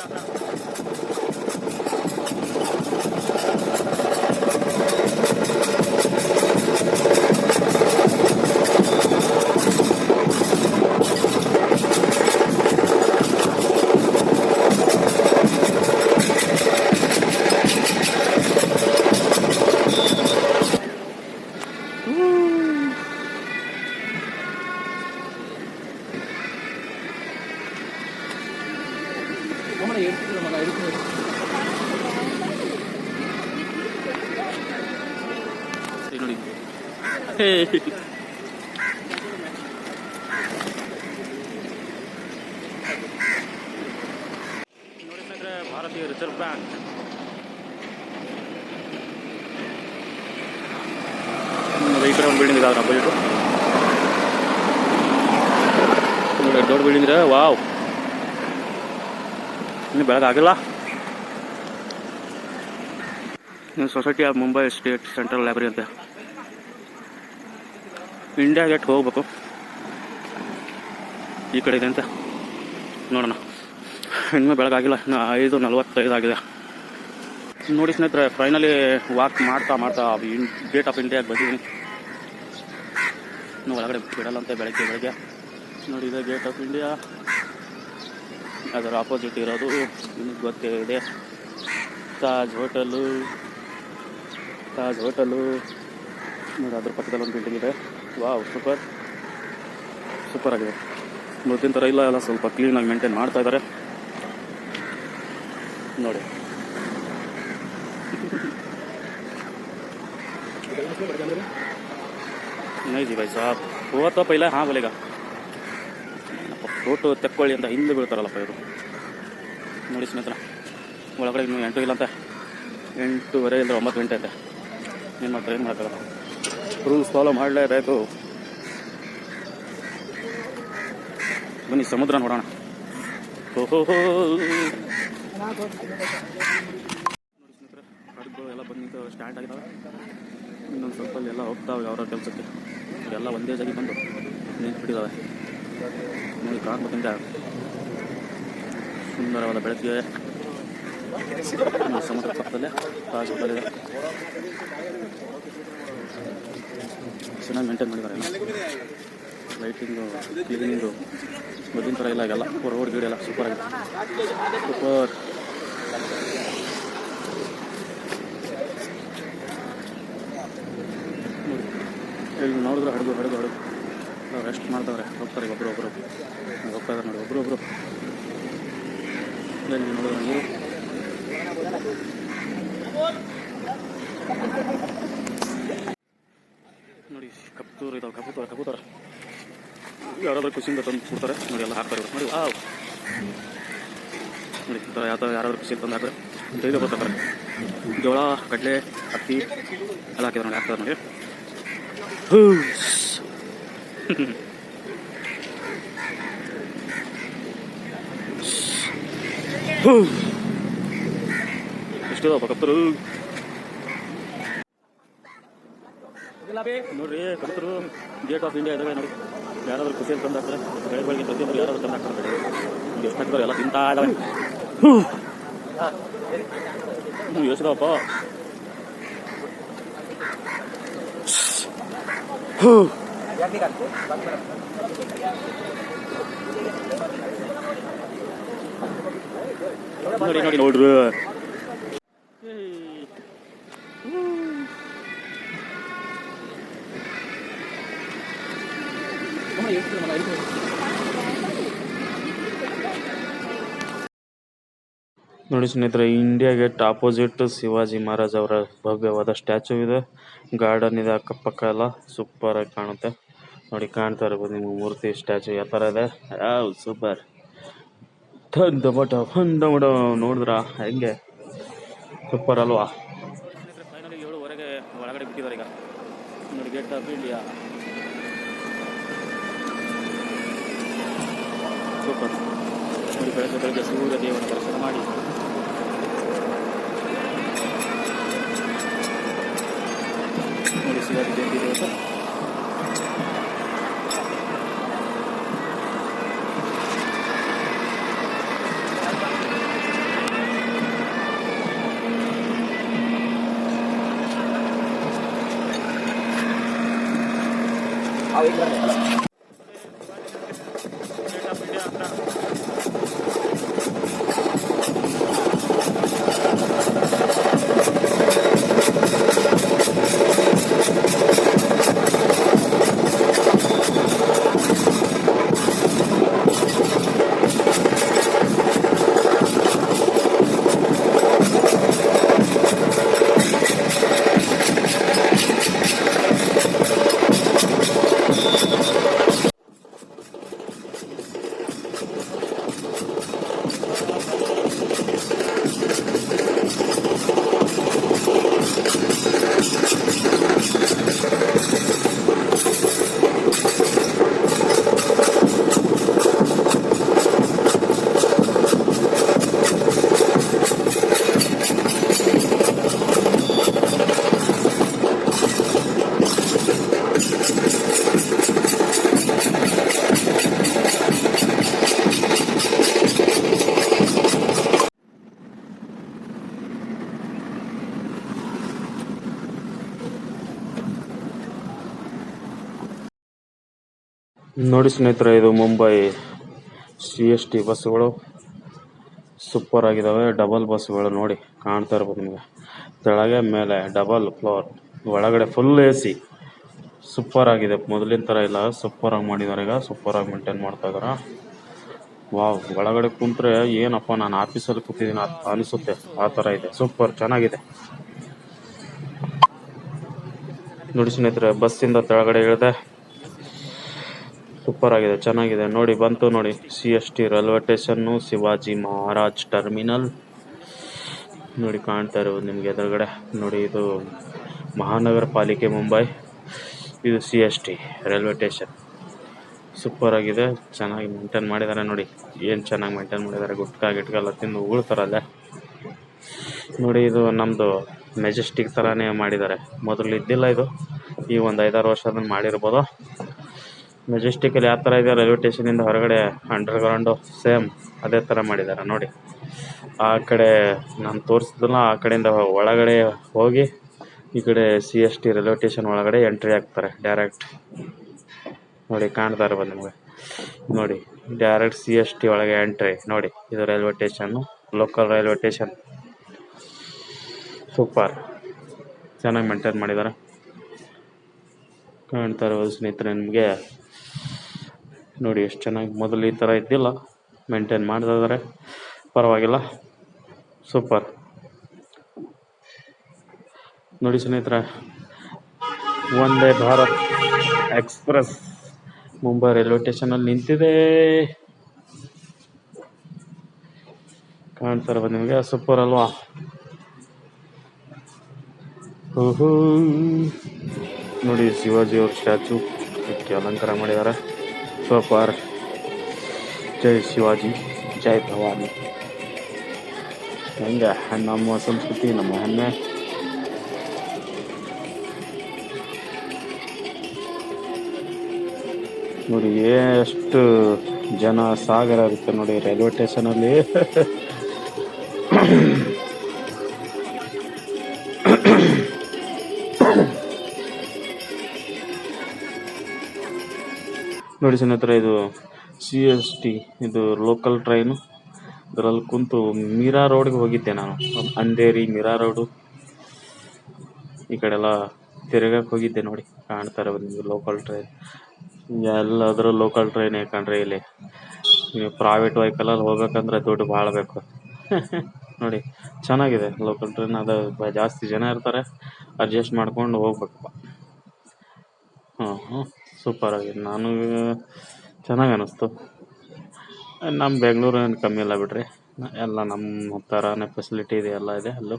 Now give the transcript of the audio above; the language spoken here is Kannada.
ನೋಡಿ ನೋಡಿ ಸ್ನೇಹಿತರೆ ಭಾರತೀಯ ರಿಸರ್ವ್ ಬ್ಯಾಂಕ್ ಈ ಒಂದು ಬಿಲ್ಡಿಂಗ್ ಇದೆ ಅಪೋಸಿಟು ದೊಡ್ಡ ಬಿಲ್ಡಿಂಗ್ ಇದೆ ವಾವ್ ಇನ್ನು ಬೆಳಗಾಗಿಲ್ಲ society of Mumbai state central library ಅಂತ. ಇಂಡಿಯಾ ಗೇಟ್ ಹೋಗ್ಬೇಕು. ಈ ಕಡೆ ಇದೆ ಅಂತ ನೋಡೋಣ. ಇನ್ನೂ ಬೆಳಗಾಗಿಲ್ಲ ಐದು ನಲ್ವತ್ತೈದು ಆಗಿದೆ. ನೋಡಿ ಸ್ನೇಹಿತರೆ ಫೈನಲಿ ವಾಕ್ ಮಾಡ್ತಾ ಮಾಡ್ತಾ ಗೇಟ್ ಆಫ್ ಇಂಡಿಯಾಗೆ ಬಂದಿದ್ದೀನಿ. ಇನ್ನು ಒಳಗಡೆ ಬಿಡಲ್ಲ ಅಂತ ಬೆಳಗ್ಗೆ ಬೆಳಗ್ಗೆ. ನೋಡಿ ಇದೆ ಗೇಟ್ ಆಫ್ ಇಂಡಿಯಾ ಅದರ ಆಪೋಸಿಟ್ ಇರೋದು ನಿಮಗೆ ಗೊತ್ತೇ ಇದೆ. ತಾಜ್ ಹೋಟೆಲು ತಾಜ್ ಹೋಟೆಲು ನೋಡಿ ಅದ್ರ ಪಕ್ಕದಲ್ಲಿ ಒಂದು ಬಿಲ್ಡಿಂಗ್ ಇದೆ. ವಾವ್ ಸೂಪರ್ ಸೂಪರ್ ಆಗಿದೆ ಮೊದಲಿನ ಥರ ಇಲ್ಲ ಎಲ್ಲ ಸ್ವಲ್ಪ ಕ್ಲೀನಾಗಿ ಮೇಂಟೈನ್ ಮಾಡ್ತಾ ಇದ್ದಾರೆ ನೋಡಿ नहीं जी भाई साहब हुआ तो पहले हाँ बोलेगा ಫೋಟೋ ತೆಕ್ಕೊಳ್ಳಿ ಅಂತ ಹಿಂದೆ ಬೀಳ್ತಾರಲ್ಲಪ್ಪ ಇವರು ನೋಡಿ ಸ್ನೇಹಿತರ ಒಳಗಡೆ ಇನ್ನೂ ಎಂಟು ಇಲ್ಲ ಅಂತ ಎಂಟೂವರೆ ಇಲ್ಲ ಒಂಬತ್ತು ಗಂಟೆ ಐತೆ ಏನು ಮಾಡ್ತಾರೆ ಏನು ಮಾಡೋಕ್ಕಾಗಲ್ಲ ರೂಲ್ಸ್ ಫಾಲೋ ಮಾಡಲೇಬೇಕು ಬನ್ನಿ, ಸಮುದ್ರ ನೋಡೋಣ. ಎಲ್ಲ ಬಂದು ನಿಂತು ಸ್ಟಾರ್ಟ್ ಆಗಿದ್ದಾವೆ ಇನ್ನೊಂದು ಸ್ವಲ್ಪ ಎಲ್ಲ ಹೋಗ್ತಾವೆ ಅವರ ಕೆಲಸಕ್ಕೆ. ಎಲ್ಲ ಒಂದೇ ಜಾಗಿ ಬಂದು ನಿಂತ್ಬಿಟ್ಟಿದ್ದಾವೆ ನೋಡಿ ಕಾಣ್ಬೇಕಂತ ಸುಂದರವಾದ ಬೆಳಕಿಗೆ ಈ ಸಮುದ್ರ ಪಕ್ಕದಲ್ಲೇ ತಾಜ್ ಹೋಟೆಲ್ ಚೆನ್ನಾಗಿ ಮೇಂಟೈನ್ ಮಾಡಿದ್ದಾರೆ. ಲೈಟಿಂಗು ಕ್ಲೀನಿಂಗು ಮೊದಲಿನ ಥರ ಇಲ್ಲ ಈಗೆಲ್ಲ ರೋಡ್ ಗೀಡ್ ಎಲ್ಲ ಸೂಪರ್ ಆಗಿದೆ. ಸೂಪರ್ ಇಲ್ಲಿ ನೋಡಿದ್ರೆ ಹಡಗು ಹಡಗು ಹಡಗು. ರೆಸ್ಟ್ ಮಾಡ್ತಾವ್ರೆ ಹೋಗ್ತಾರೆ ಒಬ್ಬರು ಒಬ್ಬರು ಹೋಗ್ತಾ ಇದ್ದಾರೆ ನೋಡಿ ಒಬ್ಬರು ಒಬ್ಬರು ನೋಡಿದ್ರೆ ನೀರು ನೋಡಿ ಕಪ್ಪೂರು ಇದಾವೆ ಕಪ್ಪೂತರ ಕಪ್ಪೂತರ ಯಾರಾದ್ರೂ ಖುಷಿಯಿಂದ ತಂದು ಕೊಡ್ತಾರೆ. ನೋಡಿ, ಎಲ್ಲ ಹಾಕ್ತಾರೆ ನೋಡಿ, ವಾವ್. ನೋಡಿ, ಈ ಯಾವ ಥರ ಯಾರಾದ್ರೂ ಖುಷಿಯಿಂದ ತಂದು ಹಾಕಿದ್ರೆ ಡೈಲಿ ಬರ್ತಾರೆ ಜೋಳ, ಕಡಲೆ, ಹತ್ತಿ ಎಲ್ಲ ಹಾಕಿದ್ರೆ ನೋಡಿ, ಹಾಕ್ತಾರೆ ನೋಡಿ. ಹ್ಞೂ ಹೂ ಎಷ್ಟು ಕಪ್ಪರು ನೋಡ್ರಿ ಕಪ್ಪರು ಗೇಟ್ ಆಫ್ ಇಂಡಿಯಾ ಇದಾವೆ ನೋಡಿ ಯಾರಾದ್ರೂ ಖುಷಿಯಲ್ಲಿ ತಂದು ಹಾಕ್ತಾರೆ ಬೆಳಗ್ಗೆ ಬೆಳಗ್ಗೆ ಪ್ರತಿಯೊಬ್ಬರು ಯಾರಾದ್ರೂ ತಂದು ಹಾಕ್ತಾರೆ ಎಷ್ಟು ಹಾಕ್ತಾರೆ ಎಲ್ಲ ತಿಂತಾ ಇದಾವೆ ಹೂ ಹ್ಞೂ ಯೋಚಿದವಪ್ಪ ಹೂ ನೋಡಿ ನೋಡಿ ನೋಡ್ರಿ ನೋಡಿ ಸ್ನೇಹಿತರೆ India gate opposite Shivaji Maharaj ಅವರ ಭವ್ಯವಾದ ಸ್ಟ್ಯಾಚು ಇದೆ. ಗಾರ್ಡನ್ ಇದೆ ಅಕ್ಕಪಕ್ಕ ಎಲ್ಲ ಸೂಪರ್ ಆಗಿ ಕಾಣುತ್ತೆ. ನೋಡಿ ಕಾಣ್ತಾ ಇರ್ಬೋದು ನಿಮ್ಗೆ ಮೂರ್ತಿ ಸ್ಟ್ಯಾಚು ಯಾವ ಥರ ಇದೆ? ಯಾವ ಸೂಪರ್ ಹೊಂದ ನೋಡಿದ್ರ? ಹೆಂಗೆ? ಸೂಪರ್ ಅಲ್ವಾ? ಫೈನಲಿ ಏಳುವರೆಗೆ ಒಳಗಡೆ ಬಿಟ್ಟಿದ್ದಾರೆ ಈಗ. ನೋಡಿ gate of India super un diferente precio seguro tiene una persona mari. Curiosidad que tiene que ನೋಡಿ ಸ್ನೇಹಿತರೆ, ಇದು ಮುಂಬೈ ಸಿ ಎಸ್ ಟಿ ಬಸ್ಸುಗಳು. ಸೂಪರ್ ಆಗಿದಾವೆ ಡಬಲ್ ಬಸ್ಸುಗಳು ನೋಡಿ ಕಾಣ್ತಾ ಇರ್ಬೋದು ನಿಮಗೆ. ಕೆಳಗೆ ಮೇಲೆ ಡಬಲ್ ಫ್ಲೋರ್ ಒಳಗಡೆ ಫುಲ್ ಎ ಸಿ ಸೂಪರ್ ಆಗಿದೆ, ಮೊದಲಿನ ಥರ ಇಲ್ಲ. ಸೂಪರ್ ಆಗಿ ಮಾಡಿದ್ದಾರೆ ಈಗ ಸೂಪರ್ ಆಗಿ ಮೇಂಟೈನ್ ಮಾಡ್ತಾ ಇದಾರ ವಾವ್ ಒಳಗಡೆ ಕುಂತ್ರೆ ಏನಪ್ಪ, ನಾನು ಆಫೀಸಲ್ಲಿ ಕೂತಿದ್ದೀನಿ ಅನಿಸುತ್ತೆ. ಆ ಥರ ಇದೆ ಸೂಪರ್ ಚೆನ್ನಾಗಿದೆ. ನೋಡಿ ಸ್ನೇಹಿತರೆ, ಬಸ್ಸಿಂದ ತೆಳಗಡೆ ಇಳಿದೆ ಸೂಪರ್ ಆಗಿದೆ, ಚೆನ್ನಾಗಿದೆ. ನೋಡಿ, ಬಂತು ನೋಡಿ. C S T railway station Shivaji Maharaj terminal ನೋಡಿ, ಕಾಣ್ತಾ ಇರೋದು ನಿಮ್ಗೆ ಎದುರುಗಡೆ. ನೋಡಿ, ಇದು ಮಹಾನಗರ ಪಾಲಿಕೆ ಮುಂಬೈ. ಇದು C S T railway station super ಆಗಿದೆ, ಚೆನ್ನಾಗಿ ಮೇಂಟೈನ್ ಮಾಡಿದ್ದಾರೆ ನೋಡಿ. ಏನು ಚೆನ್ನಾಗಿ ಮೇಂಟೈನ್ ಮಾಡಿದ್ದಾರೆ, ಗುಟ್ಕಾ ಗಿಟ್ಕ ಎಲ್ಲ ತಿಂದು ಉಗುಳ್ತಾರಲ್ಲೇ. ನೋಡಿ, ಇದು ನಮ್ಮದು ಮೆಜೆಸ್ಟಿಕ್ ಥರನೇ ಮಾಡಿದ್ದಾರೆ. ಮೊದಲು ಇದ್ದಿಲ್ಲ ಇದು. ಈ ಒಂದು ಐದಾರು ವರ್ಷ ಅದನ್ನು ಮಾಡಿರ್ಬೋದು. ಮೆಜೆಸ್ಟಿಕಲ್ಲಿ ಯಾವ ಥರ ಇದೆ ರೈಲ್ವೆ ಸ್ಟೇಷನಿಂದ ಹೊರಗಡೆ ಅಂಡರ್ ಗ್ರೌಂಡ್ ಸೇಮ್ ಅದೇ ಥರ ಮಾಡಿದ್ದಾರೆ ನೋಡಿ. ಆ ಕಡೆ ನಾನು ತೋರಿಸಿದ್ನಲ್ಲ, ಆ ಕಡೆಯಿಂದ ಒಳಗಡೆ ಹೋಗಿ ಈ ಕಡೆ C S T railway station ಒಳಗಡೆ ಎಂಟ್ರಿ ಆಗ್ತಾರೆ ಡೈರೆಕ್ಟ್ ನೋಡಿ ಕಾಣ್ತಾ ಇರ್ಬೋದು ನಿಮಗೆ. ನೋಡಿ ಡೈರೆಕ್ಟ್ ಸಿ ಎಸ್ ಟಿ ಒಳಗೆ ಎಂಟ್ರಿ ನೋಡಿ, ಇದು railway station local railway station super ಚೆನ್ನಾಗಿ ಮೇಂಟೈನ್ ಮಾಡಿದ್ದಾರೆ ಕಾಣ್ತಾ ಇರ್ಬೋದು ಸ್ನೇಹಿತರೆ ನಿಮಗೆ. ನೋಡಿ ಎಷ್ಟು ಚೆನ್ನಾಗಿ ಮೊದಲು ಈ ಥರ ಇದ್ದಿಲ್ಲ. ಮೇಂಟೈನ್ ಮಾಡ್ತಾ ಇದ್ದಾರೆ ಪರವಾಗಿಲ್ಲ. ಸೂಪರ್ ನೋಡಿ ಸ್ನೇಹಿತರೆ ವಂದೇ ಭಾರತ್ ಎಕ್ಸ್ಪ್ರೆಸ್ ಮುಂಬೈ ರೈಲ್ವೆ ಸ್ಟೇಷನಲ್ಲಿ ನಿಂತಿದೆ. ಕಾಣ್ತಾ ಇರ್ಬೋದು ನಿಮಗೆ. ಸೂಪರ್ ಅಲ್ವಾ? ನೋಡಿ ಶಿವಾಜಿ ಅವ್ರ ಸ್ಟ್ಯಾಚು ಅಲಂಕಾರ ಮಾಡಿದ್ದಾರೆ. ಸೂಪರ್ ಜೈ ಶಿವಾಜಿ. ಜೈ ಭವಾನಿ. ಹೆಂಗೆ? ನಮ್ಮ ಸಂಸ್ಕೃತಿ ನಮ್ಮ ಹೆಮ್ಮೆ. ನೋಡಿ ಎಷ್ಟು ಜನ ಸಾಗರ ಇರುತ್ತೆ ನೋಡಿ ರೈಲ್ವೆ ಸ್ಟೇಷನಲ್ಲಿ. ನೋಡಿ ಸ್ನೇಹಿತರೆ, ಇದು ಸಿ ಎಸ್ ಟಿ ಇದು ಲೋಕಲ್ ಟ್ರೈನು ಇದರಲ್ಲಿ ಕುಂತು ಮೀರಾ ರೋಡ್ಗೆ ಹೋಗಿದ್ದೆ ನಾನು. ಅಂಧೇರಿ ಮೀರಾ ರೋಡು ಈ ಕಡೆ ಎಲ್ಲ ತಿರುಗಕ್ಕೆ ಹೋಗಿದ್ದೆ ನೋಡಿ ಕಾಣ್ತಾರೆ ನಿಮಗೆ ಲೋಕಲ್ ಟ್ರೈನ್ ಎಲ್ಲಾದರೂ ಲೋಕಲ್ ಟ್ರೈನ್ ಯಾಕಂದ್ರೆ ಇಲ್ಲಿ ನೀವು ಪ್ರೈವೇಟ್ ವೆಹಿಕಲಲ್ಲಿ ಹೋಗ್ಬೇಕಂದ್ರೆ ದುಡ್ಡು ಭಾಳ ಬೇಕು. ನೋಡಿ, ಚೆನ್ನಾಗಿದೆ ಲೋಕಲ್ ಟ್ರೈನ್ ಅದು ಜಾಸ್ತಿ ಜನ ಇರ್ತಾರೆ ಅಡ್ಜಸ್ಟ್ ಮಾಡ್ಕೊಂಡು ಹೋಗ್ಬೇಕಪ್ಪ ಹಾಂ ಸೂಪರ್ ಆಗಿದೆ. ನಾನು, ಚೆನ್ನಾಗಿ ಅನ್ನಿಸ್ತು ನಮ್ಮ ಬೆಂಗಳೂರು ಏನು ಕಮ್ಮಿ ಇಲ್ಲ ಬಿಡ್ರಿ. ಎಲ್ಲ ನಮ್ಮ ಥರನೇ ಫೆಸಿಲಿಟಿ ಇದೆ, ಎಲ್ಲ ಇದೆ, ಅಲ್ಲೂ.